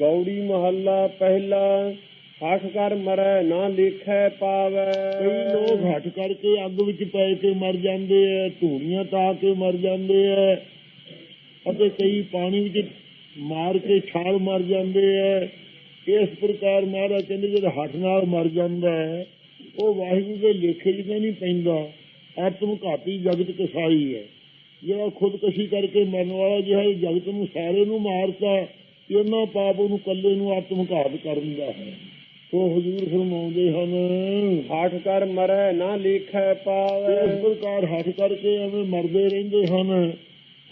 ਗੌੜੀ ਮਹੱਲਾ ਪਹਿਲਾ, ਹੱਠ ਕਰ ਮਰੈ ਨਾ ਲਿਖੈ ਪਾਵੈ। ਕਈ ਲੋਕ ਹੱਠ ਕਰਕੇ ਅੱਗ ਵਿੱਚ ਪੈ ਕੇ ਮਰ ਜਾਂਦੇ ਐ, ਧੂੜੀਆਂ ਤਾਂ ਕੇ ਮਰ ਜਾਂਦੇ ਐ, ਅਤੇ ਕਈ ਪਾਣੀ ਵਿੱਚ ਮਾਰ ਕੇ ਛਾਲ ਮਰ ਜਾਂਦੇ ਐ। ਇਸ ਪ੍ਰਕਾਰ ਮਹਾਰਾਜ ਕਹਿੰਦੇ ਜਿਹੜਾ ਹੱਥ ਨਾਲ ਮਰ ਜਾਂਦਾ ਹੈ ਉਹ ਵਾਹਿਗੁਰੂ ਦੇ ਲੇਖੇ 'ਚ ਤਾਂ ਨਹੀਂ ਪੈਂਦਾ, ਆਤਮ ਘਾਤੀ ਜਗਤ ਕਸਾਈ ਹੈ ਜਿਹੜਾ ਖੁਦਕਸ਼ੀ ਕਰਕੇ ਮਰਨ ਵਾਲਾ ਜਿਹੜਾ ਇਹ ਜਗਤ ਨੂੰ ਸਾਰੇ ਨੂੰ ਇਹਨਾਂ ਪਾਪ ਉਹਨੂੰ ਕੱਲੇ ਨੂੰ ਆਤਮ ਘਾਤ ਕਰਨ ਦਾ ਹੈ। ਸੋ ਹਜ਼ੂਰ ਫਰਮਾਉਂਦੇ ਹਨ ਹੱਠ ਕਰ ਮਰੈ ਨਾ ਲਿਖੈ ਇਸ ਪਾਵੈ ਪ੍ਰਕਾਰ ਹੱਥ ਕਰਕੇ ਐਵੇਂ ਮਰਦੇ ਰਹਿੰਦੇ ਹਨ।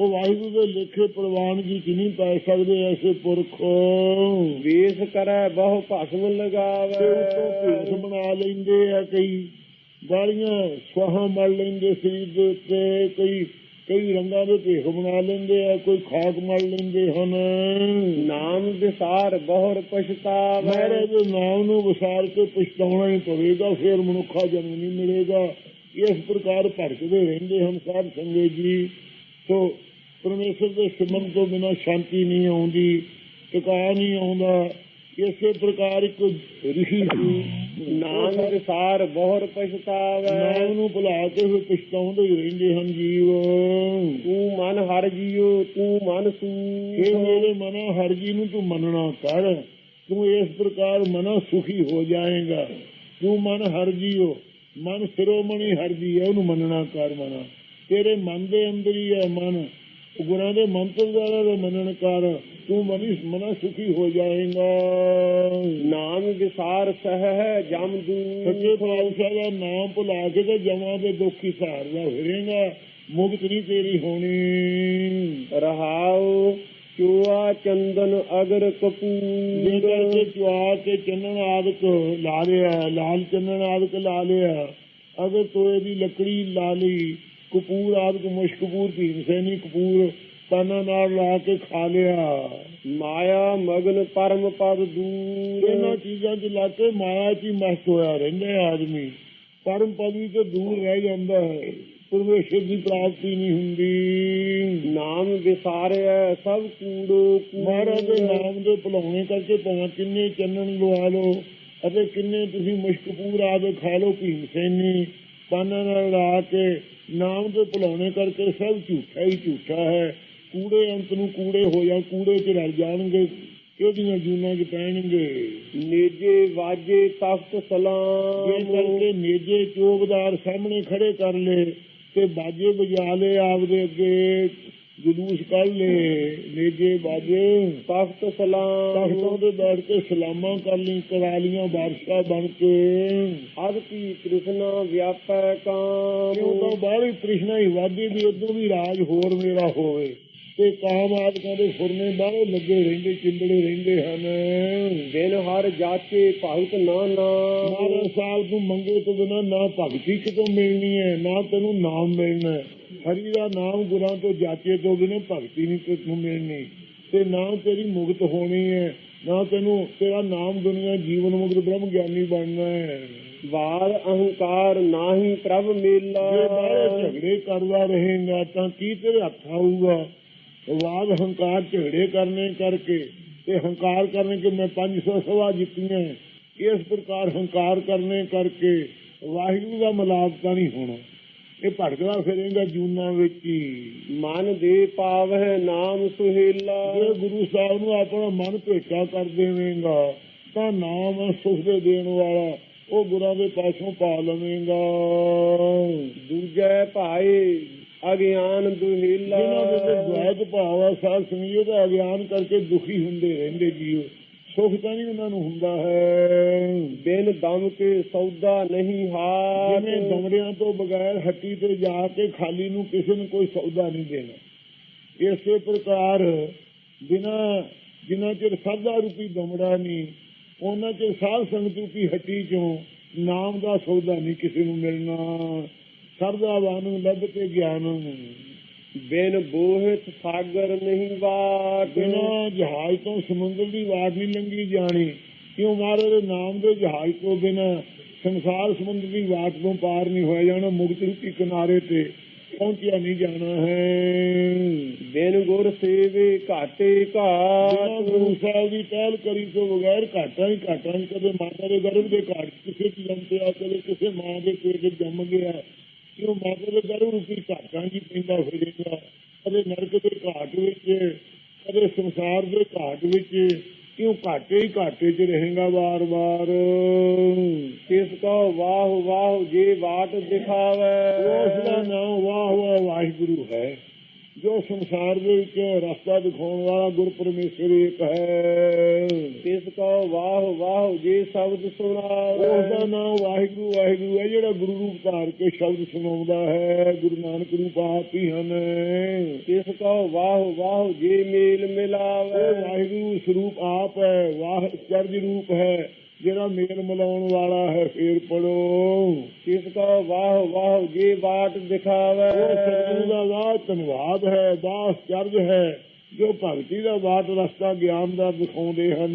ਉਹ ਵਾਹਿਗੁਰੂ ਦੇ ਲੇਖੇ ਪ੍ਰਵਾਨਗੀ ਚ ਨਹੀਂ ਪੈ ਸਕਦੇ ਐਸੇ ਪੁਰਖ। ਵੇਸ ਕਰੈ ਬਹੁ ਭਸਮ ਲਗਾਵੈ। ਉਤੋਂ ਭੇਸ ਬਣਾ ਲੈਂਦੇ ਆ ਕਈ ਗਾਲੀਆਂ ਸਵਾਹਾਂ ਮੜ ਲੈਂਦੇ ਸਰੀਰ ਦੇ ਉੱਤੇ ਕਈ ਕਈ ਰੰਗਾਂ ਦੇ ਭੇਖ ਬਣਾ ਲੈਂਦੇ ਆ ਕੋਈ ਖਾਕ ਮੜ ਲੈਂਦੇ ਹਨ। ਨਾਮ ਵਿਸਾਰ ਬਹੁਰ ਪਛਤਾਵੈ। ਮਹਾਰਾਜ ਨਾਮ ਨੂੰ ਵਿਸਾਰ ਕੇ ਪਛਤਾਉਣਾ ਹੀ ਪਵੇਗਾ ਫਿਰ ਮਨੁੱਖਾ ਜਨਮ ਨਹੀਂ ਮਿਲੇਗਾ। ਇਸ ਪ੍ਰਕਾਰ ਭਟਕਦੇ ਰਹਿੰਦੇ ਹਨ ਸਾਧ ਸੰਗਤ ਜੀ। ਸੋ ਪਰਮੇਸ਼ਰ ਦੇ ਸਿਮਰਨ ਤੋਂ ਬਿਨਾਂ ਸ਼ਾਂਤੀ ਨਹੀਂ ਆਉਂਦੀ ਟਿਕਾ ਨਹੀਂ ਆਉਂਦਾ। ਇਸੇ ਪ੍ਰਕਾਰ ਇੱਕ ਰਿਸ਼ੀ ਸੀ ਨਾਮ ਵਿਸਾਰ ਬਹੁਰ ਪਛਤਾਵੈ। ਨਾਮ ਨੂੰ ਭੁਲਾ ਕੇ ਫਿਰ ਪਛਤਾਉਂਦੇ ਹੀ ਰਹਿੰਦੇ ਹਨ ਜੀਵ। ਤੂੰ ਮਨ ਹਰ ਜੀਉ ਤੂੰ ਮਨ ਇਹ ਸੂਖ ਮੇਰੇ ਮਨਾ ਹਰ ਜੀ ਨੂੰ ਤੂੰ ਮੰਨਣਾ ਕਰ। ਤੂੰ ਇਸ ਪ੍ਰਕਾਰ ਮਨਾ ਸੁਖੀ ਹੋ ਜਾਏਗਾ। ਤੂੰ ਮਨ ਹਰ ਜੀਓ ਮਨ ਸਿਰੋਮਣੀ ਹਰ ਜੀ ਹੈ ਉਹਨੂੰ ਮੰਨਣਾ ਕਰ ਮਨਾ। ਤੇਰੇ ਮਨ ਦੇ ਅੰਦਰ ਹੀ ਹੈ ਮਨ। ਗੁਰਾਂ ਦੇ ਮੰਤਰ ਦੁਆਰਾ ਦਾ ਮੰਨਣ ਕਰ। ਤੂੰ ਮਨੀ ਮਨਾ ਸੁਖੀ ਹੋ ਜਾਏਗਾ ਨਾਮ ਵਿਸਾਰ ਸਹਿ ਜਮ ਸੱਚੇ ਦੂ ਪਾਤਸ਼ਾਹ ਦਾ ਨਾਮ ਭੁਲਾ ਕੇ ਤੇ ਜਮਾਂ ਦੇ ਦੁੱਖੀ ਸਹਾਰਦਾ ਫਿਰੇਗਾ ਮੁਕਤ ਨਹੀਂ ਤੇਰੀ ਹੋਣੀ ਰਹਾਉ ਚੂਆ ਚੰਦਨ ਅਗਰ ਕਪੂਰ ਚੁਆ ਕੇ ਚੰਨਣ ਆਦਿਕ ਲਾ ਲਿਆ ਲਾਲ ਚੰਨਣ ਆਦਿਕ ਲਾ ਲਿਆ ਅਗਰ ਤੋਏ ਦੀ ਲੱਕੜੀ ਲਾ ਲਈ ਕਪੂਰ ਆਦਿਕ ਮੁਸ਼ਕਪੂਰ ਭੀਮ ਸੈਨੀ ਕਪੂਰ ਤਾਨਾ ਨਾਲ ਲਾ ਕੇ ਖਾ ਲਿਆ। ਮਾਇਆ ਮਗਨ ਪਰਮ ਪਦ ਦੂਰ। ਇਹਨਾਂ ਚੀਜ਼ਾਂ 'ਚ ਲਾ ਕੇ ਮਾਇਆ 'ਚ ਹੀ ਮਸਤ ਹੋਇਆ ਰਹਿੰਦਾ ਹੈ ਆਦਮੀ। ਪਰਮ ਪਦਵੀ ਤੋਂ ਦੂਰ ਰਹਿ ਜਾਂਦਾ ਹੈ। ਪਰਮੇਸ਼ਰ ਦੀ ਪ੍ਰਾਪਤੀ ਨਹੀਂ ਹੁੰਦੀ। ਨਾਮ ਵਿਸਾਰਿਆ ਸਭ ਕੂੜੋ ਮਹਾਰਾਜ ਦੇ ਨਾਮ ਦੇ ਭੁਲਾਉਣੇ ਕਰਕੇ ਭਾਵੇਂ ਕਿੰਨੇ ਚੰਨਣ ਲਵਾ ਲਓ ਅਤੇ ਕਿੰਨੇ ਤੁਸੀਂ ਮੁਸ਼ਕਪੂਰ ਆਦੇ ਖਾ ਲਓ ਭੀਮ ਸੈਨੀ। ਪਾਨਾਂ ਨਾਲ ਲਾ ਕੇ ਨਾਮ ਦੇ ਭੁਲਾਉਣੇ ਕਰਕੇ ਸਭ ਝੂਠਾ ਹੀ ਝੂਠਾ ਹੈ। ਕੂੜੇ ਅੰਤ ਨੂੰ ਕੂੜੇ ਹੋ ਜਾਂ ਕੂੜੇ 'ਚ ਰਲ ਜਾਣਗੇ ਕਿਹੜੀਆਂ ਜੂਨਾਂ 'ਚ ਪੈਣਗੇ? ਨੇਜੇ ਵਾਜੇ ਤਖਤ ਇਹ ਸਲਾਮ ਕਰਕੇ ਨੇਜੇ ਚੋਗਦਾਰ ਸਾਹਮਣੇ ਖੜੇ ਕਰ ਲਏ ਤੇ ਬਾਜੇ ਵਜਾ ਲਏ ਆਪਦੇ ਅੱਗੇ ਜਲੂਸ ਕੱਢ ਲਏ ਨੇਜੇ ਬਾਜੇ ਤਖਤ ਸਲਾਮ। ਤਖਤਾਂ ਤੇ ਬੈਠ ਕੇ ਸਲਾਮਾਂ ਕਰ ਲਈ ਕਰਾ ਲੀਆਂ ਬਾਦਸ਼ਾਹ ਬਣ ਕੇ। ਅਦਪੀ ਕ੍ਰਿਸ਼ਨਾ ਵਿਆਪੈ ਕਿਉਂ ਕਾਮ। ਤਾਂ ਬਾਹਲੀ ਤ੍ਰਿਸ਼ਨਾ ਹੀ ਵਾਦੀ ਵੀ ਉਦੋਂ ਵੀ ਰਾਜ ਹੋਰ ਮੇਰਾ ਹੋਵੇ। ਤੇ ਕਾਮ ਆਦਿਕਾਂ ਦੇ ਫੁਰਨੇ ਬਾਹਲੇ ਲੱਗੇ ਰਹਿੰਦੇ ਚਿੰਦੜੇ ਰਹਿੰਦੇ ਹਨ। ਬਿਨ ਹਰ ਜਾਚੇ ਭਗਤ ਨਾਨਾ ਮਾਰੇ ਸਾਲ ਤੂੰ ਮੰਗੇ ਤੋਂ ਬਿਨਾ ਨਾ ਭਗਤੀ ਕਿਤੋਂ ਮਿਲਣੀ ਹੈ ਨਾ ਤੈਨੂੰ ਨਾਮ ਮਿਲਣਾ। ਹਰੀ ਦਾ ਨਾਮ ਗੁਰਾਂ ਤੋਂ ਜਾਚੇ ਤੋਂ ਬਿਨਾ ਭਗਤੀ ਨਹੀਂ ਤੈਨੂੰ ਮਿਲਣੀ। ਤੇ ਨਾ ਤੇਰੀ ਮੁਕਤ ਹੋਣੀ ਹੈ ਨਾ ਤੈਨੂੰ ਤੇਰਾ ਨਾਮ ਦੁਨੀਆ ਜੀਵਨ ਮੁਕਤ ਬ੍ਰਹਮ ਗਿਆਨੀ ਬਣਨਾ ਹੈ। ਵਾਰ ਅਹੰਕਾਰ ਨਾਹੀ ਪ੍ਰਭ ਮੇਲਾ। ਜੇ ਬਾਹਰ ਝਗੜੇ ਕਰਦਾ ਰਹੇਗਾ ਤਾਂ ਕੀ ਤੇਰੇ ਹੱਥ ਆਊਗਾ? ਵਾਦ ਹੰਕਾਰ ਝਗੜੇ ਕਰਨੇ ਕਰਕੇ ਤੇ ਹੰਕਾਰ ਕਰਨੇ ਕਿ ਮੈਂ 500 ਸਵਾ ਜਿੱਤੀਆਂ। ਇਸ ਪ੍ਰਕਾਰ ਹੰਕਾਰ ਕਰਨੇ ਕਰਕੇ ਵਾਹਿਗੁਰੂ ਦਾ ਮਲਾਪ ਤਾਂ ਨਹੀਂ ਹੋਣਾ। ਇਹ ਭਟਕਦਾ ਫਿਰੇਗਾ ਜੂਨਾਂ ਵਿੱਚ ਹੀ। ਮਨ ਦੇ ਪਾਵਹਿ ਨਾਮ ਸੁਹੇਲਾ। ਜੇ ਗੁਰੂ ਸਾਹਿਬ ਨੂੰ ਆਪਣਾ ਮਨ ਭੇਟਾ ਕਰ ਦੇਵੇਂਗਾ ਤਾਂ ਨਾਮ ਸੁਖ ਦੇ ਦੇਣ ਵਾਲਾ ਉਹ ਗੁਰਾਂ ਦੇ ਪਾਸੋਂ ਪਾ ਲਵੇਂਗਾ। ਦੂਜੈ ਭਾਏ ਅਗਿਆਨ ਦੁਹੇਲਾ। ਜਿਨ੍ਹਾਂ ਦੇ ਤੇ ਦੁਆਇਤ ਭਾਵ ਹੈ ਸਾਧ ਸੰਗਤ ਦਾ ਅਗਿਆਨ ਕਰਕੇ ਦੁਖੀ ਹੁੰਦੇ ਰਹਿੰਦੇ ਜੀਵ ਸੁਖ ਤਾਂ ਨਹੀਂ ਉਹਨਾਂ ਨੂੰ ਹੁੰਦਾ ਹੈ। ਬਿਨ ਦਮ ਕੇ ਸੌਦਾ ਨਹੀਂ ਹਾਰ। ਜਿਵੇਂ ਦਮੜਿਆਂ ਤੋਂ ਬਗੈਰ ਹੱਟੀ ਤੇ ਜਾ ਕੇ ਖਾਲੀ ਨੂੰ ਕਿਸੇ ਨੂੰ ਕੋਈ ਸੌਦਾ ਨਹੀਂ ਦੇਣਾ। ਇਸੇ ਪ੍ਰਕਾਰ ਬਿਨਾ ਜਿਨ੍ਹਾਂ ਚਿਰ ਸਰਦਾ ਰੂਪੀ ਦਮੜਾ ਨਹੀਂ ਉਹਨਾਂ ਚਿਰ ਸਾਧ ਸੰਗਤ ਰੂਪੀ ਹੱਟੀ ਚੋਂ ਨਾਮ ਦਾ ਸੌਦਾ ਨਹੀਂ ਕਿਸੇ ਨੂੰ ਮਿਲਣਾ। ਸਰਦਾ ਵਾਨੂੰ ਲੱਭ ਕੇ ਗਿਆਨ ਬਿਨ ਬੋਹਿਤ ਸਾਗਰ ਨਹੀਂ ਵਾਟ। ਬਿਨਾਂ ਜਹਾਜ਼ ਤੋਂ ਸਮੁੰਦਰ ਦੀ ਵਾਟ ਨਹੀਂ ਲੰਗੀ ਜਾਣੀ। ਕਿਉਂ ਮਹਾਰਾਜ? ਦੇ ਨਾਮ ਦੇ ਜਹਾਜ਼ ਤੋਂ ਬਿਨਾਂ ਸੰਸਾਰ ਸਮੁੰਦਰ ਦੀ ਵਾਟ ਤੋਂ ਪਾਰ ਨਹੀਂ ਹੋਇਆ ਜਾਣਾ ਮੁਕਤ ਰੂਪੀ ਕਿਨਾਰੇ ਤੇ। ਪਹੁੰਚਿਆ ਨਹੀਂ ਜਾਣਾ ਹੈ। ਬਿਨ ਗੁਰ ਸੇਵੇ ਘਾਟੇ ਘਾਟ। ਗੁਰੂ ਸਾਹਿਬ ਦੀ ਪਹਿਲ ਕਰੀ ਤੋਂ ਬਗੈਰ ਘਾਟਾਂ ਹੀ ਘਾਟਾਂ ਕਦੇ ਮਾਤਾ ਦੇ ਗਰਭ ਦੇ ਘਾਟ ਕਿਸੇ ਜੰਮ ਪਿਆ ਕਦੇ ਕਿਸੇ ਮਾਂ ਦੇ ਪੇਟ ਜੰਮ ਗਿਆ। ਕਿਉਂ ਮਾਤਾ ਦੇ ਰੂਪੀ ਘਾਟਾਂ ਜੀ ਪੈਂਦਾ ਫਿਰੇਗਾ ਕਦੇ ਨਰਕ ਦੇ ਘਾਟ ਵਿੱਚ, ਕਦੇ ਸੰਸਾਰ ਦੇ ਘਾਟ ਵਿੱਚ, ਕਿਉਂ ਘਾਟੇ ਹੀ ਘਾਟੇ ਚ ਰਹੇਗਾ ਵਾਰ-ਵਾਰ। ਕਿਸ ਕੋ ਵਾਹ ਵਾਹ ਜੇ ਬਾਟ ਉਸ ਦਿਖਾਵੇ ਦਾ ਨਾਮ ਵਾਹ ਵਾਹ ਵਾਹਿਗੁਰੂ ਹੈ। ਜੋ ਸੰਸਾਰ ਦੇ ਵਿੱਚ ਰਸਤਾ ਦਿਖਾਉਣ ਵਾਲਾ ਗੁਰ ਪਰਮੇਸ਼ਰ ਇੱਕ ਹੈ। ਇਸ ਕੋ ਵਾਹ ਵਾਹ, ਜੇ ਸ਼ਬਦ ਉਸ ਸੁਣਾਵੇ ਦਾ ਨਾਮ ਵਾਹਿਗੁਰੂ ਵਾਹਿਗੁਰੂ ਹੈ, ਜਿਹੜਾ ਗੁਰੂ ਰੂਪ ਧਾਰ ਕੇ ਸ਼ਬਦ ਸੁਣਾਉਂਦਾ ਹੈ। ਗੁਰੂ ਨਾਨਕ ਰੂਪ ਆਪ ਹੀ ਹਨ। ਇਸ ਕੋ ਵਾਹ ਵਾਹ, ਜੇ ਮੇਲ ਉਹ ਮਿਲਾਵੇ। ਵਾਹਿਗੁਰੂ ਸਰੂਪ ਆਪ ਹੈ, ਵਾਹ ਚਰਜ ਰੂਪ ਹੈ। ਜਿਹੜਾ ਮੇਲ ਮਿਲਾਉਣ ਵਾਲਾ ਹੈ ਫੇਰ ਪੜੋ ਕਿਸ ਕੋ ਵਾਹ ਵਾਹ ਜੇ ਬਾਟ ਦਿਖਾਵੇ। ਉਹ ਸਤਿਗੁਰੂ ਦਾ ਵਾਹ ਧੰਨਵਾਦ ਹੈ ਦਾਸ ਚਰਜ ਹੈ। ਜੋ ਭਗਤੀ ਦਾ ਬਾਤ ਰਸਤਾ ਗਿਆਨ ਦਾ ਦਿਖਾਉਂਦੇ ਹਨ।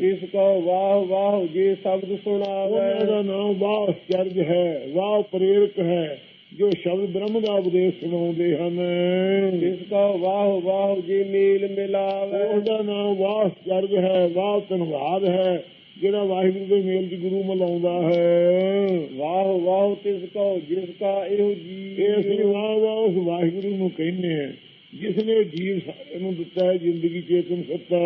ਕਿਸ ਕੋ ਵਾਹ ਵਾਹ ਜੇ ਸ਼ਬਦ ਉਹਨਾਂ ਸੁਣਾਵੇ ਦਾ ਨਾਮ ਵਾਹ ਚਰਜ ਹੈ ਵਾਹ ਪ੍ਰੇਰਕ ਹੈ ਜੋ ਸ਼ਬਦ ਬ੍ਰਹਮ ਦਾ ਉਪਦੇਸ਼ ਸੁਣਾਉਂਦੇ ਹਨ। ਕਿਸ ਕੋ ਵਾਹ ਵਾਹ ਜੇ ਮੇਲ ਮਿਲਾਵੇ। ਉਹਦਾ ਨਾਮ ਵਾਹ ਚਰਜ ਹੈ ਵਾਹ ਧੰਨਵਾਦ ਹੈ। ਜਿਹੜਾ ਵਾਹਿਗੁਰੂ ਦੇ ਮੇਲ ਚ ਗੁਰੂ ਮਿਲਾਉਂਦਾ ਹੈ। ਵਾਹ ਵਾਹ ਤਿਸ ਕੋ ਜਿਸ ਕਾ ਇਹੋ ਜੀ ਇਹ ਅਸੀਂ ਵਾਹ ਵਾਹ ਉਸ ਵਾਹਿਗੁਰੂ ਨੂੰ ਕਹਿੰਦੇ ਹਾਂ ਜਿਸ ਨੇ ਜੀਵ ਨੂੰ ਦਿੱਤਾ ਹੈ ਜ਼ਿੰਦਗੀ ਚੇਤਨ ਸੱਤਾ।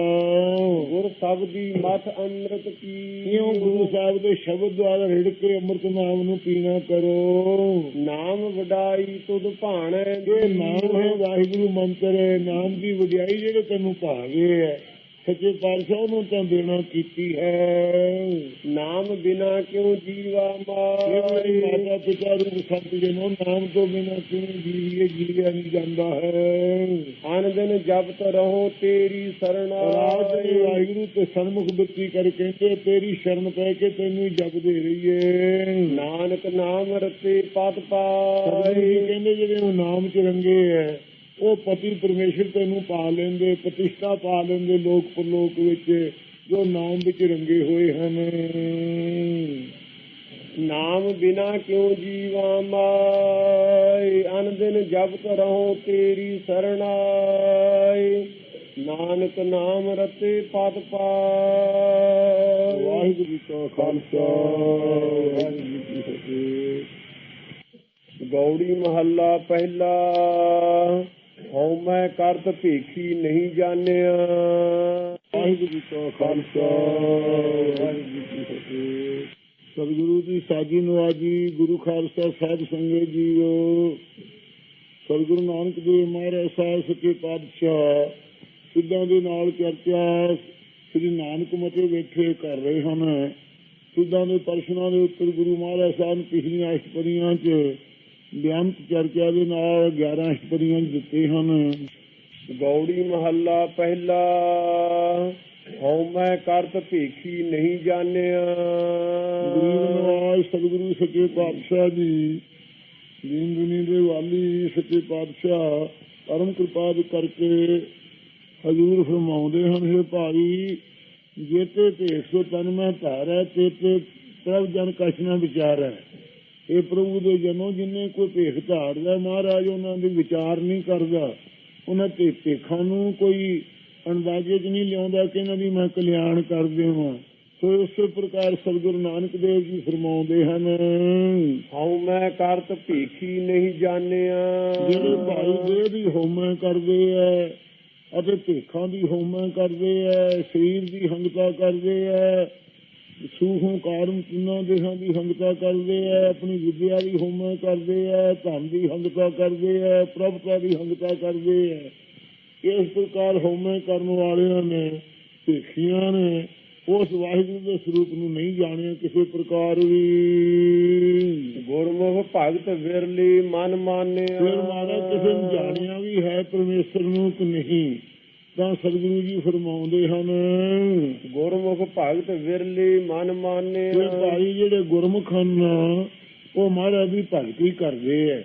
ਗੁਰ ਸਬਦੀ ਮਥ ਅੰਮ੍ਰਿਤ ਕੀ। ਇਉਂ ਗੁਰੂ ਸਾਹਿਬ ਦੇ ਸ਼ਬਦ ਦੁਆਰਾ ਰਿੜ ਕੇ ਅੰਮ੍ਰਿਤ ਨਾਮ ਨੂੰ ਪੀਣਾ ਕਰੋ। ਨਾਮ ਵਡਾਈ ਤੁਧ ਭਾਣੈ। ਇਹ ਨਾਮ ਹੈ ਵਾਹਿਗੁਰੂ ਮੰਤਰ ਹੈ ਨਾਮ ਦੀ ਵਡਿਆਈ ਜਿਹੜੇ ਤੈਨੂੰ ਭਾਵੇ ਹੈ। ਸੱਚੇ ਪਾਤਸ਼ਾਹ ਨੂੰ ਤਾਂ ਦੇਣਾ ਕੀਤੀ ਹੈ। ਨਾਮ ਬਿਨਾ ਕਿਉ ਜੀਵਾ ਮੇਰੀ? ਮਾਤਾ ਪਿਤਾ ਰੂਪ ਸੰਤ ਜਨੋ ਨਾਮ ਤੋਂ ਬਿਨਾਂ ਕਿਵੇਂ ਜੀਵੀਏ? ਜੀਵਿਆ ਨਹੀਂ ਜਾਂਦਾ ਹੈ। ਅਨ ਦਿਨ ਜਪਤ ਰਹੋ ਤੇਰੀ ਸਰਣਾ। ਰਾਤ ਦੇ ਵਾਹਿਗੁਰੂ ਤੇ ਸਨਮੁਖ ਬਿਰਤੀ ਕਰ ਕਹਿੰਦੇ ਤੇਰੀ ਸ਼ਰਨ ਪੈ ਕੇ ਤੈਨੂੰ ਜਪਦੇ ਰਹੀਏ। ਨਾਨਕ ਨਾਮ ਰਤੇ ਪਤ ਪਾਈ ਕਹਿੰਦੇ ਜਿਹੜੇ ਨਾਮ ਚ ਰੰਗੇ ਹੈ ਉਹ ਪਤੀ ਪਰਮੇਸ਼ਰ ਤੈਨੂੰ ਪਾ ਲੈਂਦੇ ਪ੍ਰਤਿਸ਼ਠਾ ਪਾ ਲੈਂਦੇ ਲੋਕ ਪਰਲੋਕ ਵਿੱਚ ਜੋ ਨਾਮ ਵਿੱਚ ਰੰਗੇ ਹੋਏ ਹਨ। ਨਾਮ ਬਿਨਾ ਕਿਉ ਜੀਵਾ ਮਾਈ ਅਨ ਦਿਨ ਜਪਤ ਰਹੋ ਤੇਰੀ ਸਰਣਾਈ ਨਾਨਕ ਨਾਮ ਰਤੇ ਪਤ ਪਾਈ ਵਾਹਿਗੁਰੂ ਜੀ ਕਾ ਖਾਲਸਾ। ਵਾਹਿਗੁਰੂ ਜੀ ਕੀ ਫਤਿਹ ਗੌੜੀ ਮਹੱਲਾ ਪਹਿਲਾ। ਹਉ ਕਰਤ ਭੇਖੀ ਨਹੀਂ ਜਾਣਿਆ। ਵਾਹਿਗੁਰੂ ਜੀ ਕਾ ਖਾਲਸਾ, ਵਾਹਿਗੁਰੂ ਜੀ ਕੀ ਫਤਿਹ। ਸਤਿਗੁਰੂ ਦੀ ਸਾਜੀ ਨਵਾਜੀ ਗੁਰੂ ਖਾਲਸਾ ਸਾਹਿਬ ਸੰਗਤ ਜੀਓ। ਸਤਿਗੁਰੂ ਨਾਨਕ ਦੇਵ ਮਹਾਰਾਜ ਸਾਹਿਬ ਸੱਚੇ ਪਾਤਸ਼ਾਹ, ਸਿੱਧਾਂ ਦੇ ਨਾਲ ਚਰਚਾ ਸ੍ਰੀ ਨਾਨਕ ਮਤੇ ਬੈਠੇ ਕਰ ਰਹੇ ਹਨ। ਸਿੱਧਾਂ ਦੇ ਪ੍ਰਸ਼ਨਾਂ ਦੇ ਉੱਤਰ ਗੁਰੂ ਮਹਾਰਾਜ ਸਾਹਿਬ ਨੇ ਪਿਛਲੀਆਂ ਅਸ਼ਟਪਦੀਆਂ 'ਚ ਬਿਆੰਤ ਚਰਚਾ ਦੇ ਨਾਲ 11 ਅਸ਼ਟਪਦੀਆਂ ਦਿੱਤੇ ਹਨ। ਗੌੜੀ ਮਹੱਲਾ ਪਹਿਲਾ ਹਉ ਮੈਂ ਕਰਤ ਭੇਖੀ ਨਹੀਂ ਜਾਣਿਆ। ਸਤਿਗੁਰੂ ਸੱਚੇ ਪਾਤਸ਼ਾਹ ਜੀ ਦੀਨ ਦੁਨੀ ਦੇ ਵਾਲੀ ਸੱਚੇ ਪਾਤਸ਼ਾਹ ਪਰਮ ਕਿਰਪਾ ਦੇ ਕਰਕੇ ਹਜ਼ੂਰ ਫਰਮਾਉਂਦੇ ਹਨ ਇਹ ਭਾਈ ਜੇਤੇ ਭੇਖ ਸੋ ਤਨ ਮੈਂ ਧਾਰ ਹੈ ਤੇ ਤੇ ਪ੍ਰਭ ਜਨ ਕਸ਼ਨਾ ਵਿਚਾਰ। ਹੈ ਇਹ ਪ੍ਰਭੂ ਦੇ ਜਨੋ ਜਿਨੇ ਕੋਈ ਭੇਖ ਧਾਰਦਾ ਮਹਾਰਾਜ ਉਹਨਾਂ ਦੇ ਵਿਚਾਰ ਨਹੀਂ ਕਰਦਾ। ਉਹਨਾਂ ਤੇ ਭੇਖਾਂ ਨੂੰ ਕੋਈ ਅੰਦਾਜ਼ੇ 'ਚ ਨਹੀਂ ਲਿਆਉਂਦਾ ਕਿ ਇਹਨਾਂ ਦੀ ਮੈਂ ਕਲਿਆਣ ਕਰ ਦੇਵਾਂ। ਸੋ ਇਸੇ ਪ੍ਰਕਾਰ ਸਤਿਗੁਰੂ ਨਾਨਕ ਦੇਵ ਜੀ ਫਰਮਾਉਂਦੇ ਹਨ ਹਉ ਮੈਂ ਕਰਤ ਭੇਖੀ ਨਹੀਂ ਜਾਣਿਆ। ਜਿਹੜੇ ਭਾਈ ਦੇਹ ਦੀ ਹੋਮੈ ਕਰਦੇ ਐ ਅਤੇ ਭੇਖਾਂ ਦੀ ਹੋਮੈ ਕਰਦੇ ਐ ਸਰੀਰ ਦੀ ਹੰਗਤਾ ਕਰਦੇ ਐ ਸੂਖੋਂ ਕਾਰਨ ਤਿੰਨਾਂ ਦੇਹਾਂ ਦੀ ਹੰਗਤਾ ਕਰਦੇ ਐ ਆਪਣੀ ਵਿਦਿਆ ਦੀ ਹੋਮੈ ਕਰਦੇ ਐ ਧਨ ਦੀ ਹੰਗਤਾ ਕਰਦੇ ਐ ਪ੍ਰਭਤਾ ਦੀ ਹੰਗਤਾ ਕਰਦੇ ਐ। ਇਸ ਪ੍ਰਕਾਰ ਹੋਮੈ ਕਰਨ ਵਾਲਿਆਂ ਨੇ ਭੇਖੀਆਂ ਨੇ ਉਸ ਵਾਹਿਗੁਰੂ ਦੇ ਸਰੂਪ ਨੂੰ ਨਹੀਂ ਜਾਣਿਆ ਕਿਸੇ ਪ੍ਰਕਾਰ ਵੀ। ਗੁਰਮੁਖ ਭਗਤ ਵਿਰਲੀ ਮਨ ਮਾਨਿਆ। ਫਿਰ ਮਹਾਰਾਜ ਕਿਸੇ ਨੂੰ ਜਾਣਿਆ ਵੀ ਹੈ ਪਰਮੇਸ਼ਰ ਨੂੰ ਕਿ ਨਹੀਂ? ਤਾਂ ਸਤਿਗੁਰੂ ਜੀ ਫਰਮਾਉਂਦੇ ਹਨ ਗੁਰਮੁਖ ਭਗਤ ਵਿਰਲੀ ਮਨ ਕਿ ਮਾਨਿਆ ਭਾਈ ਜਿਹੜੇ ਗੁਰਮੁਖ ਹਨ ਉਹ ਮਹਾਰਾਜ ਦੀ ਭਗਤੀ ਕਰਦੇ ਐ।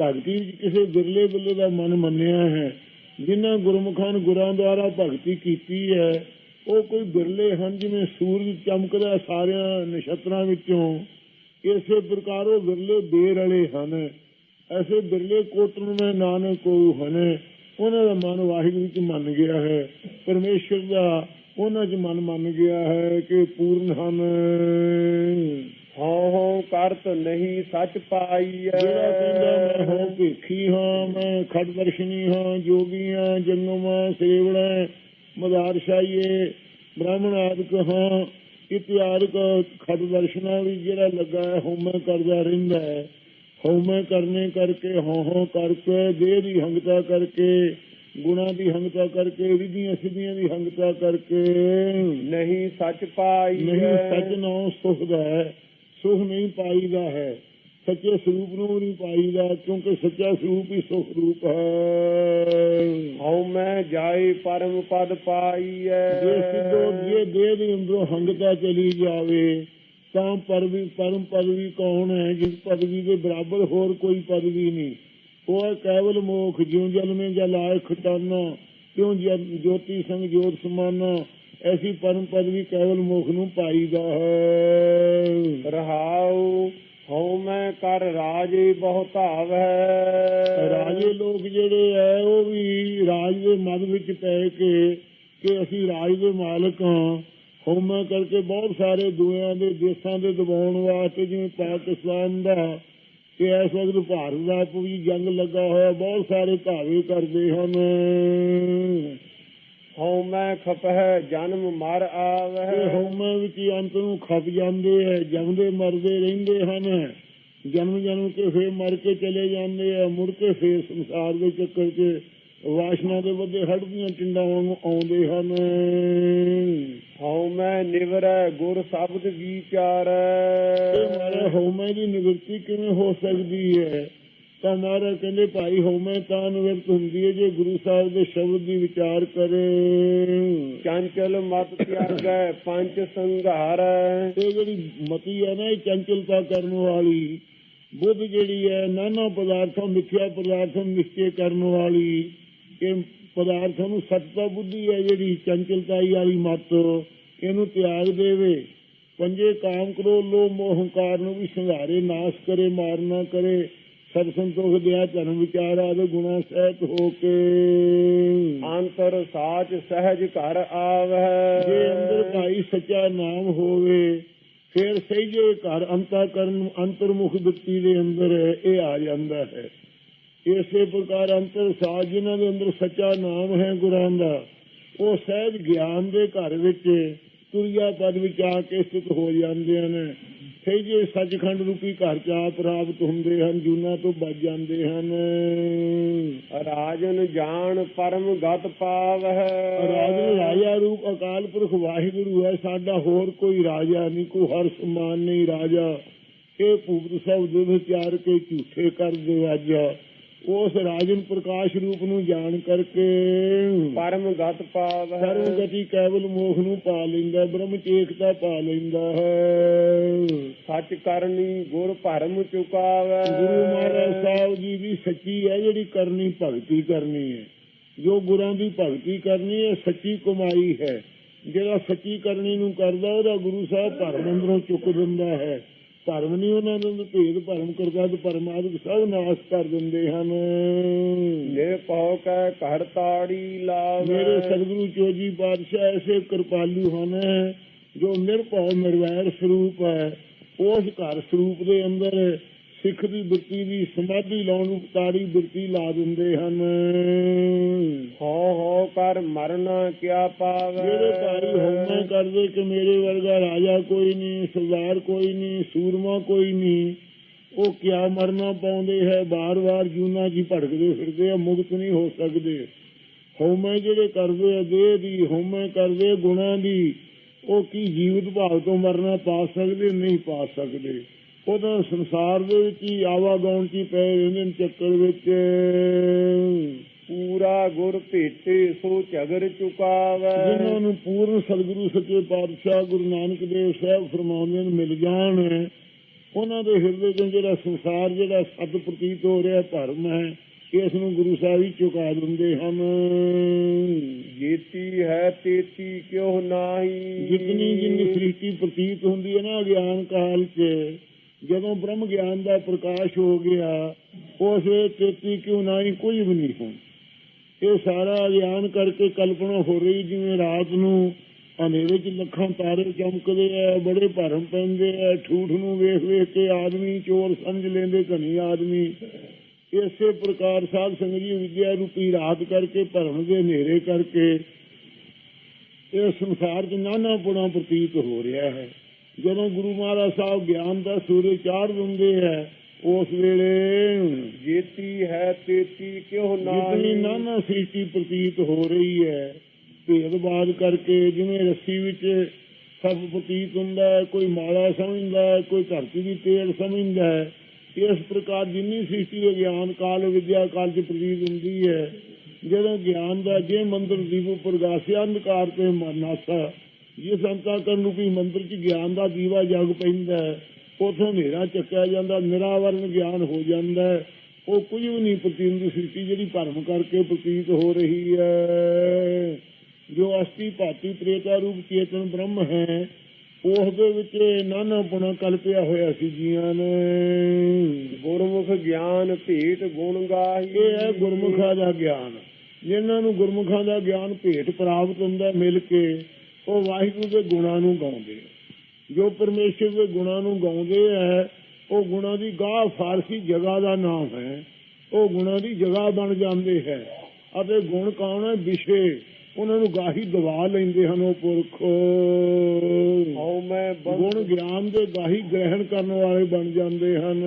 ਭਗਤੀ ਵਿੱਚ ਕਿਸੇ ਬਿਰਲੇ ਬਿਰਲੇ ਦਾ ਮਨ ਮੰਨਿਆ ਹੈ। ਜਿਨ੍ਹਾਂ ਗੁਰਮੁਖਾਂ ਨੇ ਗੁਰਾਂ ਦੁਆਰਾ ਭਗਤੀ ਕੀਤੀ ਹੈ ਉਹ ਕੋਈ ਬਿਰਲੇ ਹਨ ਜਿਵੇਂ ਸੂਰਜ ਚਮਕਦਾ ਸਾਰਿਆਂ ਨਛੱਤਰਾਂ ਵਿੱਚੋਂ। ਇਸੇ ਪ੍ਰਕਾਰ ਉਹ ਵਿਰਲੇ ਬੇਰ ਵਾਲੇ ਹਨ। ਐਸੇ ਬਿਰਲੇ ਕੋਟਨ ਮੈਂ ਨਾਨਕ ਕੋ ਹਨੇ। ਉਹਨਾਂ ਦਾ ਮਨ ਵਾਹਿਗੁਰੂ ਚ ਮੰਨ ਗਿਆ ਹੈ। ਪਰਮੇਸ਼ਰ ਦਾ ਉਹਨਾਂ ਚ ਮਨ ਮੰਨ ਗਿਆ ਹੈ ਕਿ ਪੂਰਨ ਹਨ। ਹਉ ਹਉ ਕਰਤ ਨਹੀਂ ਸੱਚ ਪਾਈਐ ਜਿਹੜਾ ਕਹਿੰਦਾ ਮੈਂ ਹੋ ਭੇਖੀ ਹਾਂ ਮੈਂ ਖੜ ਦਰਸ਼ਨੀ ਹਾਂ ਜੋਗੀਆਂ ਜੰਗਮਾਂ ਸੇਵੜਾ ਮਦਾਰਸ਼ਾਈਏ ਬ੍ਰਾਹਮਣ ਆਦਿਕ ਹਾਂ ਇਤਿਆਦਿਕ ਖੜ ਦਰਸ਼ਨਾ ਵੀ ਜਿਹੜਾ ਲੱਗਾ ਹੈ ਹਉਮੈ ਕਰਦਾ ਰਹਿੰਦਾ ਹੈ। ਹਉਮੈ ਕਰਨੇ ਕਰਕੇ ਹਉ ਹਉ ਕਰਕੇ ਦੇਹ ਦੀ ਹੰਗਤਾ ਕਰਕੇ ਗੁਣਾ ਦੀ ਹੰਗਤਾ ਕਰਕੇ ਵਿਧੀਆਂ ਸਿੱਧੀਆਂ ਦੀ ਹੰਗਤਾ ਕਰਕੇ। ਨਹੀਂ ਸੱਚ ਪਾਈਐ ਨਹੀਂ ਸੱਚ ਨਾਮ ਸੁਖ ਦਾ ਹੈ ਸੁਖ ਨਹੀਂ ਪਾਈਦਾ ਹੈ। ਸੱਚੇ ਸਰੂਪ ਨੂੰ ਨਹੀਂ ਪਾਈਦਾ ਕਿਉਂਕਿ ਸੱਚਾ ਸਰੂਪ ਹੀ ਸੁਖ ਰੂਪ ਹੈ। ਹਉ ਮੈਂ ਜਾਏ ਪਰਮ ਪਦ ਪਾਈਐ ਜੇ ਸਿੱਧੋ ਜੇ ਦੇਹ ਦੇ ਅੰਦਰੋਂ ਹੰਗਤਾ ਚਲੀ ਜਾਵੇ ਤਾਂ ਪਰਵੀ ਪਰਮ ਪਦਵੀ ਕੌਣ ਹੈ? ਜਿਸ ਪਦਵੀ ਦੇ ਬਰਾਬਰ ਹੋਰ ਕੋਈ ਪਦਵੀ ਨਹੀਂ। ਉਹ ਹੈ ਕੇਵਲ ਮੋਖ ਜਿਉ ਜਲ ਮੇ ਜਲ ਖਟਾਨਾ ਕਿਉਂ ਜੋਤੀ ਸੰਗ ਜੋਤ ਸਮਾਨਾ। ਐਸੀ ਪਰਮ ਪਦਵੀ ਕੇਵਲ ਮੋਖ ਨੂੰ ਪਾਈਦਾ ਹੈ। ਰਹਾਉ ਹਉ ਮੈਂ ਕਰ ਰਾਜੇ ਬਹੁ ਧਾਵੈ ਰਾਜੇ ਲੋਕ ਜਿਹੜੇ ਐ ਉਹ ਵੀ ਰਾਜ ਦੇ ਮਦ ਵਿੱਚ ਪੈ ਕੇ ਕਿ ਅਸੀਂ ਰਾਜ ਦੇ ਮਾਲਕ ਹਾਂ। ਹਉਮੈ ਕਰਕੇ ਬਹੁਤ ਸਾਰੇ ਦੁਨੀਆਂ ਦੇ ਦੇਸ਼ਾਂ ਦੇ ਦਬਾਉਣ ਵਾਸਤੇ ਜਿਵੇਂ ਪਾਕਿਸਤਾਨ ਦਾ ਕਿ ਇਸ ਵਕਤ ਭਾਰਤ ਦਾ ਵੀ ਜੰਗ ਲੱਗਾ ਹੋਇਆ ਬਹੁਤ ਸਾਰੇ ਧਾਵੇ ਕਰਦੇ ਹਨ। ਹਉ ਮੈਂ ਖਪਹਿ ਜਨਮ ਮਰ ਤੇ ਆਵੈ ਹਉਮੈ ਵਿੱਚ ਹੀ ਅੰਤ ਨੂੰ ਖਪ ਜਾਂਦੇ ਐ ਜੰਮਦੇ ਮਰਦੇ ਰਹਿੰਦੇ ਹਨ। ਜਨਮ ਜਨਮ ਕੇ ਫੇਰ ਮਰ ਕੇ ਚਲੇ ਜਾਂਦੇ ਆ ਮੁੜ ਕੇ ਫੇਰ ਸੰਸਾਰ ਦੇ ਚੱਕਰ 'ਚ ਵਾਸ਼ਨਾ ਦੇ ਵੱਡੇ ਹੱਡਦੀਆਂ ਟਿੰਡਾਂ ਵਾਂਗ ਆਉਂਦੇ ਹਨ। ਹਉ ਮੈਂ ਨਿਵਰੈ ਗੁਰ ਸ਼ਬਦ ਵਿਚਾਰੈ ਮਾਰਾ ਹਉਮੈ ਦੀ ਨਿਵਰਤੀ ਕਿਵੇਂ ਹੋ ਸਕਦੀ ਹੈ? ਤਾਂ ਮਾਰਾ ਕਹਿੰਦੇ ਭਾਈ ਹਉਮੈ ਤਾਂ ਨਿਵਰਤ ਹੁੰਦੀ ਹੈ ਜੇ ਗੁਰੂ ਸਾਹਿਬ ਦੇ ਸ਼ਬਦ ਦੀ ਵਿਚਾਰ ਕਰੇ। ਚੰਚਲ ਮਤ ਤਿਆਗੈ ਪੰਜ ਸੰਘਾਰੈ ਇਹ ਜਿਹੜੀ ਮਤੀ ਹੈ ਨਾ ਇਹ ਚੰਚਲਤਾ ਕਰਨ ਵਾਲੀ ਬੁੱਧ ਜਿਹੜੀ ਹੈ ਨਾਨਾ ਪਦਾਰਥਾਂ ਮਿੱਥਿਆ ਪਦਾਰਥਾਂ ਨਿਸ਼ਚੈ ਕਰਨ ਵਾਲੀ ਇਹ ਪਦਾਰਥਾਂ ਨੂੰ ਸੱਚਤਾ ਬੁੱਧੀ ਹੈ ਜਿਹੜੀ ਚੰਚਲਤਾਈ ਵਾਲੀ ਮਤ ਇਹਨੂੰ ਤਿਆਗ ਦੇਵੇ। ਪੰਜੇ ਕਾਮ ਕਰੋ ਲੋ ਮੋਹ ਹੰਕਾਰ ਨੂੰ ਵੀ ਸੰਘਾਰੇ ਨਾਸ਼ ਕਰੇ ਮਾਰਨਾ ਕਰੇ। ਸਤ ਸੰਤੋਖ ਦਿਆ ਧਰਮ ਵਿਚਾਰ ਆਦੇ ਗੁਣਾ ਸਹਿਤ ਹੋ ਕੇ। ਅੰਤਰ ਸਾਚ ਸਹਿਜ ਘਰ ਜੇ ਅੰਦਰ ਭਾਈ ਸੱਚਾ ਨਾਮ ਹੋਵੇ ਫਿਰ ਸਹੀਜੇ ਘਰ ਅੰਤਾ ਕਰਨ ਅੰਤਰਮੁਖ ਬਿਰਤੀ ਦੇ ਅੰਦਰ ਇਹ ਆ ਜਾਂਦਾ ਹੈ। ਇਸੇ ਪ੍ਰਕਾਰ ਅੰਤਰ ਸਾਜ ਜਿਨ੍ਹਾਂ ਦੇ ਅੰਦਰ ਸੱਚਾ ਨਾਮ ਹੈ ਗੁਰਾਂ ਦਾ ਉਹ ਸਹਿਜ ਗਿਆਨ ਦੇ ਘਰ ਵਿੱਚ ਤੁਰਿਆ ਪਦ ਵਿੱਚ ਆ ਕੇ ਸਥਿਤ ਹੋ ਜਾਂਦੇ ਹਨ। ਸਹੀਜੇ ਸੱਚਖੰਡ ਰੂਪੀ ਘਰ ਚ ਆ ਪ੍ਰਾਪਤ ਹੁੰਦੇ ਹਨ ਜੂਨਾ ਤੋਂ ਬਚ ਜਾਂਦੇ ਹਨ। ਰਾਜਨ ਜਾਣ ਪਰਮ ਗਤ ਪਾਵੈ ਰਾਜਾ ਰਾਜਾ ਰੂਪ ਅਕਾਲ ਪੁਰਖ ਵਾਹਿਗੁਰੂ ਹੈ ਸਾਡਾ ਹੋਰ ਕੋਈ ਰਾਜਾ ਨਹੀਂ ਕੋਈ ਹਰ ਸਮਾਨ ਨਹੀਂ ਰਾਜਾ। ਇਹ ਭੂਤ ਸਭ ਦੁੱਧ ਚਾਰ ਕੇ ਝੂਠੇ ਕਰ ਦਿਵਾਜਾ ਉਸ ਰਾਜਨ ਪ੍ਰਕਾਸ਼ ਰੂਪ ਨੂੰ ਜਾਣ ਕਰਕੇ ਪਰਮ ਗਤ ਪਾਵੈ। ਸਰਵ ਗਤੀ ਕੇਵਲ ਮੋਖ ਨੂੰ ਪਾ ਲੈਂਦਾ ਬ੍ਰਹਮ ਚੇਕਤਾ ਪਾ ਲੈਂਦਾ ਹੈ। ਸੱਚ ਕਰਨੀ ਗੁਰ ਭਰਮ ਚੁਕਾਵੈ। ਗੁਰੂ ਮਹਾਰਾਜ ਸਾਹਿਬ ਜੀ ਵੀ ਸੱਚੀ ਹੈ ਜਿਹੜੀ ਕਰਨੀ ਭਗਤੀ ਕਰਨੀ ਹੈ। ਜੋ ਗੁਰਾਂ ਦੀ ਭਗਤੀ ਕਰਨੀ ਹੈ ਸੱਚੀ ਕਮਾਈ ਹੈ। ਜਿਹੜਾ ਸੱਚੀ ਕਰਨੀ ਨੂੰ ਕਰਦਾ ਉਹਦਾ ਗੁਰੂ ਸਾਹਿਬ ਭਰਮ ਅੰਦਰੋਂ ਚੁੱਕ ਦਿੰਦਾ ਹੈ। ਭਰਮ ਨਹੀਂ ਉਹਨਾਂ ਨੂੰ ਭੇਦ ਭਰਮ ਕਰਦਾ ਤੇ ਪਰਮਾਤਮਾ ਸਭ ਨਾਸ਼ ਕਰ ਦਿੰਦੇ ਹਨ। ਨਿਰਭਉ ਕੈ ਘਰ ਤਾੜੀ ਲਾਵੈ। ਮੇਰੇ ਸਤਿਗੁਰੂ ਚੋਜੀ ਪਾਤਸ਼ਾਹ ਐਸੇ ਕਿਰਪਾਲੂ ਹਨ ਜੋ ਨਿਰਭਉ ਨਿਰਵੈਰ ਸਰੂਪ ਹੈ। ਉਸ ਘਰ ਸਰੂਪ ਦੇ ਅੰਦਰ ਸਿੱਖ ਦੀ ਬਿਰਤੀ ਦੀ ਸਮਾਧੀ ਲਾਉਣ ਨੂੰ ਤਾੜੀ ਬਿਰਤੀ ਲਾ ਦਿੰਦੇ ਹਨ। ਹੋ ਹੋ ਕਰ ਮਰਨਾ ਕਿਆ ਪਾਵੈ। ਜਿਹੜੇ ਭਾਈ ਹਉਮੈ ਕਰਦੇ ਕਿ ਮੇਰੇ ਵਰਗਾ ਰਾਜਾ ਕੋਈ ਨਹੀਂ ਸਰਦਾਰ ਕੋਈ ਨਹੀਂ ਸੂਰਮਾ ਕੋਈ ਨਹੀਂ ਉਹ ਕਿਆ ਮਰਨਾ ਪਾਉਂਦੇ ਹੈ? ਬਾਰ-ਬਾਰ ਜੂਨਾ ਜੀ ਭੜਕਦੇ ਫਿਰਦੇ ਆ ਮੁਕਤ ਨਹੀਂ ਹੋ ਸਕਦੇ। ਹਉਮੈ ਜਿਹੜੇ ਕਰਦੇ ਆ ਦੇਹ ਦੀ ਹਉਮੈ ਕਰਦੇ ਗੁਣਾ ਦੀ ਉਹ ਕੀ ਜੀਵਤ ਭਾਵ ਤੋਂ ਮਰਨਾ ਪਾ ਸਕਦੇ ਨਹੀਂ ਪਾ ਸਕਦੇ? ਉਹਦਾ ਸੰਸਾਰ ਦੇ ਵਿੱਚ ਹੀ ਆਵਾਗਾਉਣ ਚ ਹੀ ਪਏ ਰਹਿੰਦੇ ਨੇ ਚੱਕਰ ਵਿੱਚ। ਪੂਰਾ ਗੁਰ ਭੇਟੇ ਸੋ ਝਗਰ ਚੁਕਾਵੈ। ਜਿਨ੍ਹਾਂ ਨੂੰ ਪੂਰਨ ਸਤਿਗੁਰੂ ਸੱਚੇ ਪਾਤਸ਼ਾਹ ਗੁਰੂ ਨਾਨਕ ਦੇਵ ਸਾਹਿਬ ਫਰਮਾਉਂਦੇ ਨੇ ਮਿਲ ਜਾਣ। ਉਹਨਾਂ ਦੇ ਹਿਰਦੇ ਤੋਂ ਜਿਹੜਾ ਸੰਸਾਰ ਜਿਹੜਾ ਸਤ ਪ੍ਰਤੀਤ ਹੋ ਰਿਹਾ ਧਰਮ ਹੈ ਇਸ ਨੂੰ ਗੁਰੂ ਸਾਹਿਬ ਹੀ ਚੁਕਾ ਦਿੰਦੇ ਹਨ। ਜੀਤੀ ਹੈ ਤੇਤੀ ਕਿਉ ਨਾਹੀ? ਜਿਤਨੀ ਜਿੰਨੀ ਸ੍ਰਿਸ਼ਟੀ ਪ੍ਰਤੀਤ ਹੁੰਦੀ ਹੈ ਨਾ ਗਿਆਨ ਕਾਲ 'ਚ ਜਦੋਂ ਬ੍ਰਹਮ ਗਿਆਨ ਦਾ ਪ੍ਰਕਾਸ਼ ਹੋ ਗਿਆ, ਉਸ ਵੇਲੇ ਤੇਤੀ ਕਿਉਂ ਨਹੀਂ ਕੋਈ ਵੀ ਨਹੀਂ ਹੋਣ ਇਹ ਸਾਰਾ ਗਿਆਨ ਕਰਕੇ ਕਲਪਨਾ ਹੋ ਰਹੀ, ਜਿਵੇਂ ਰਾਤ ਨੂੰ ਹਨੇਰੇ 'ਚ ਲੱਖਾਂ ਤਾਰੇ ਚਮਕਦੇ ਐ ਬੜੇ ਭਰਮ ਪੈਂਦੇ ਐ ਠੂਠ ਨੂੰ ਵੇਖ ਵੇਖ ਕੇ ਆਦਮੀ ਚੋਰ ਸਮਝ ਲੈਂਦੇ, ਧਨੀ ਆਦਮੀ। ਇਸੇ ਪ੍ਰਕਾਰ ਸਾਧ ਸੰਗਤ ਜੀ ਵਿਦਿਆ ਰੂਪੀ ਰਾਤ ਕਰਕੇ, ਭਰਮ ਦੇ ਹਨੇਰੇ ਕਰਕੇ ਇਹ ਸੰਸਾਰ 'ਚ ਨਾਨਾ ਪੁਣਾ ਪ੍ਰਤੀਤ ਹੋ ਰਿਹਾ ਹੈ। ਜਦੋਂ ਗੁਰੂ ਮਹਾਰਾਜ ਸਾਹਿਬ ਗਿਆਨ ਦਾ ਸੂਰਜ ਚਾੜ ਦਿੰਦੇ ਹੈ ਉਸ ਵੇਲੇ ਜੇਤੀ ਹੈ ਤੇਤੀ ਕਿਉ ਜਿਤਨੀ ਨਾਹੀ ਨਾਨਾ ਸ੍ਰਿਸ਼ਟੀ ਪ੍ਰਤੀਤ ਹੋ ਰਹੀ ਹੈ ਭੇਦਭਾਦ ਕਰਕੇ ਜਿਵੇਂ ਰੱਸੀ ਵਿੱਚ ਸਭ ਪ੍ਰਤੀਤ ਹੁੰਦਾ ਹੈ ਕੋਈ ਮਾਲਾ ਸਮਝਦਾ ਹੈ ਕੋਈ ਧਰਤੀ ਦੀ ਤੇਲ ਸਮਝਦਾ ਹੈ ਇਸ ਪ੍ਰਕਾਰ ਜਿੰਨੀ ਸ੍ਰਿਸ਼ਟੀ ਵਿਗਿਆਨ ਕਾਲ ਵਿਦਿਆ ਕਾਲ ਚ ਪ੍ਰਤੀਤ ਹੁੰਦੀ ਹੈ ਜਦੋਂ ਗਿਆਨ ਦਾ ਜੇ ਮੰਦਰ ਦੀਵ ਪ੍ਰਗਾਸਿਆ ਅੰਧਕਾਰ ਤੇ ਨਾਸਾ ਜਿਸ ਅੰਤਾ ਕਰਨ ਰੂਪੀ ਮੰਦਰ ਚ ਗਿਆਨ ਦਾ ਦੀਵਾ ਜਗ ਪੈਂਦਾ ਉਥੋਂ ਹਨੇਰਾ ਚੱਕਿਆ ਜਾਂਦਾ ਨਿਰਾਵਰਨ ਗਿਆਨ ਹੋ ਜਾਂਦਾ ਉਹ ਕੁਝ ਵੀ ਨਹੀਂ ਪ੍ਰਤੀਤ ਦੀ ਸ੍ਰਿਸ਼ਟੀ ਜਿਹੜੀ ਭਰਮ ਕਰਕੇ ਪ੍ਰਤੀਤ ਹੋ ਰਹੀ ਹੈ। ਜੋ ਅਸਤੀ ਭਾਤੀ ਪ੍ਰੇਤਾ ਰੂਪ ਚੇਤਨ ਬ੍ਰਹਮ ਹੈ ਉਸ ਦੇ ਵਿੱਚ ਨਾਨਾ ਪੁਣਾ ਕਲਪਿਆ ਹੋਇਆ ਸੀ ਜੀਆਂ ਨੇ। ਗੁਰਮੁਖ ਗਿਆਨ ਭੇਟ ਗੁਣ ਗਾਹੀ। ਇਹ ਹੈ ਗੁਰਮੁਖਾਂ ਦਾ ਗਿਆਨ। ਜਿਨ੍ਹਾਂ ਨੂੰ ਗੁਰਮੁਖਾਂ ਦਾ ਗਿਆਨ ਭੇਟ ਪ੍ਰਾਪਤ ਹੁੰਦਾ ਮਿਲ ਕੇ ਉਹ ਵਾਹਿਗੁਰੂ ਦੇ ਗੁਣਾਂ ਨੂੰ ਗਾਉਂਦੇ ਆ। ਜੋ ਪਰਮੇਸ਼ਰ ਦੇ ਗੁਣਾਂ ਨੂੰ ਗਾਉਂਦੇ ਹੈ ਉਹ ਗੁਣਾਂ ਦੀ ਗਾਹ ਫਾਰਸੀ ਜਗ੍ਹਾ ਦਾ ਨਾਮ ਹੈ। ਉਹ ਗੁਣਾਂ ਦੀ ਜਗ੍ਹਾ ਬਣ ਜਾਂਦੇ ਹੈ। ਅਤੇ ਗੁਣ ਕੌਣ ਹੈ? ਵਿਸ਼ੇ। ਉਹਨਾਂ ਨੂੰ ਗਾਹੀ ਦਵਾ ਲੈਂਦੇ ਹਨ ਉਹ ਪੁਰਖ। ਹਉ ਮੈਂ ਗੁਣ ਗਿਆਨ ਦੇ ਗਾਹੀ ਗ੍ਰਹਿਣ ਕਰਨ ਵਾਲੇ ਬਣ ਜਾਂਦੇ ਹਨ।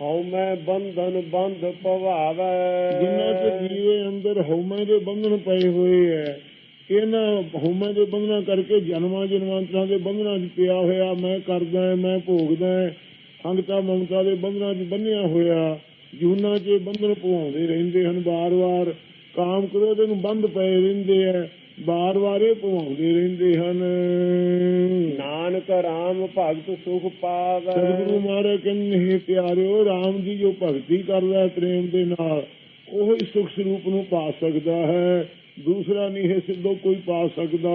ਹਉ ਮੈਂ ਬੰਧਨ ਬੰਧ ਪਵਾਵੈ ਜਿਨ੍ਹਾਂ ਚ ਜੀਵੇ ਅੰਦਰ ਹਉਮੈ ਦੇ ਬੰਧਨ ਪਏ ਹੋਏ ਐ ਇਹਨਾਂ ਹਉਮੈ ਦੇ ਬੰਧਨਾਂ ਕਰਕੇ ਜਨਮਾਂ ਜਨਮਾਂਤਰਾਂ ਦੇ ਬੰਧਨਾਂ 'ਚ ਪਿਆ ਹੋਇਆ ਮੈਂ ਕਰਦਾ ਮੈਂ ਭੋਗਦਾ ਹਾਂ, ਅੰਗਤਾ ਮਮਤਾ ਦੇ ਬੰਧਨਾਂ 'ਚ ਬੰਨਿਆ ਹੋਇਆ। ਜੂਨਾਂ 'ਚ ਬੰਧਨ ਪਵਾਉਂਦੇ ਰਹਿੰਦੇ ਹਨ ਬਾਰ-ਬਾਰ ਕਾਮ ਕ੍ਰੋਧ ਨੂੰ ਬੰਧ ਪਏ ਰਹਿੰਦੇ ਐ ਬਾਰ-ਬਾਰ ਇਹ ਪਵਾਉਂਦੇ ਰਹਿੰਦੇ ਹਨ। ਨਾਨਕ ਰਾਮ ਭਗਤ ਸੁਖ ਪਾਵੈ। ਸਤਿਗੁਰੂ ਮਹਾਰਾਜ ਕਹਿੰਦੇ ਪਿਆਰਿਓ RAM ਦੀ ਜੋ ਭਗਤੀ ਕਰਦਾ ਹੈ ਪ੍ਰੇਮ ਦੇ ਨਾਲ ਉਹ ਹੀ ਸੁਖ ਸਰੂਪ ਨੂੰ ਪਾ ਸਕਦਾ ਹੈ। ਦੂਸਰਾ ਨਹੀਂ ਹੈ ਸਿੱਧੋ ਕੋਈ ਪਾ ਸਕਦਾ।